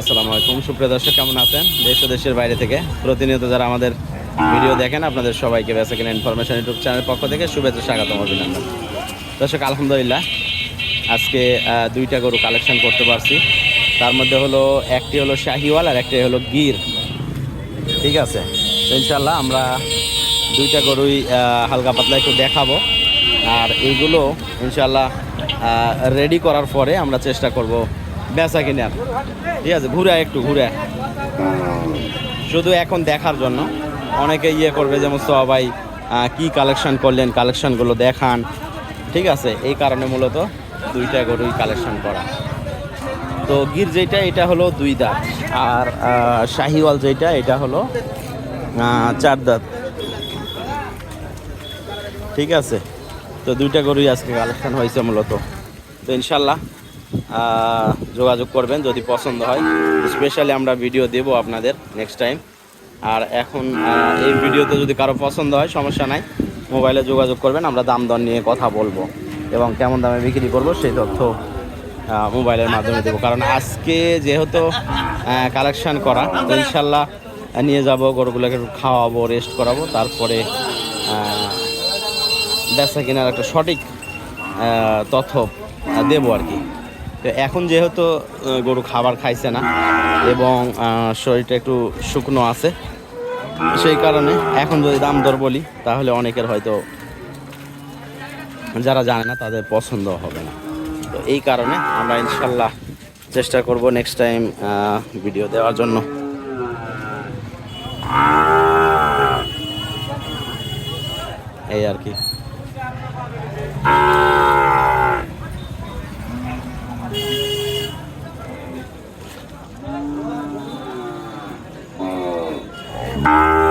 আসসালামু আলাইকুম। সুপ্রিয় দর্শক, কেমন আছেন? দেশ ও দেশের বাইরে থেকে প্রতিনিয়ত যারা আমাদের ভিডিও দেখেন, আপনাদের সবাইকে বেসা কিনা ইনফরমেশন ইউটিউব চ্যানেলের পক্ষ থেকে শুভেচ্ছা, স্বাগতম, অভিনন্দন। দর্শক, আলহামদুলিল্লাহ, আজকে দুইটা গরু কালেকশন করতে পারছি। তার মধ্যে হলো, একটি হলো শাহিওয়াল আর একটি হলো গির। ঠিক আছে? তো ইনশাল্লাহ আমরা দুইটা গরুই হালকা পাতলা একটু দেখাবো। আর এইগুলো ইনশাল্লাহ রেডি করার পরে আমরা চেষ্টা করব বেচা কিনার ঠিক আছে, ঘুরে একটু, ঘুরে শুধু এখন দেখার জন্য। অনেকে ইয়ে করবে যেমন সবাই কি কালেকশন করলেন কালেকশনগুলো দেখান। ঠিক আছে, এই কারণে মূলত দুইটা গরুই কালেকশন করা। তো গির যেটা, এটা হলো দুই দাঁত। আর শাহিওয়াল যেটা, এটা হলো চার দাঁত। ঠিক আছে, তো দুইটা গরুই আজকে কালেকশন হয়েছে মূলত। তো ইনশাল্লাহ যোগাযোগ করবেন যদি পছন্দ হয়। স্পেশালি আমরা ভিডিও দেব আপনাদের নেক্সট টাইম আর এখন এই ভিডিওতে যদি কারও পছন্দ হয়, সমস্যা নাই মোবাইলে যোগাযোগ করবেন, আমরা দাম দর নিয়ে কথা বলব। এবং কেমন দামে বিক্রি করব, সেই তথ্য মোবাইলের মাধ্যমে দেবো। কারণ আজকে যেহেতু কালেকশান করা, তো ইনশাল্লাহ নিয়ে যাব, গরুগুলোকে খাওয়াবো রেস্ট করাবো। তারপরে বেচা কেনার একটা সঠিক তথ্য দেবো আর কি। তো এখন যেহেতু গরু খাবার খাইছে না এবং শরীরটা একটু শুকনো আছে, সেই কারণে এখন যদি দাম দর বলি, তাহলে অনেকের হয়তো যারা জানে না, তাদের পছন্দ হবে না। তো এই কারণে আমরা ইনশাল্লাহ চেষ্টা করব নেক্সট টাইম ভিডিও দেওয়ার জন্য। এই আর কি। Bye.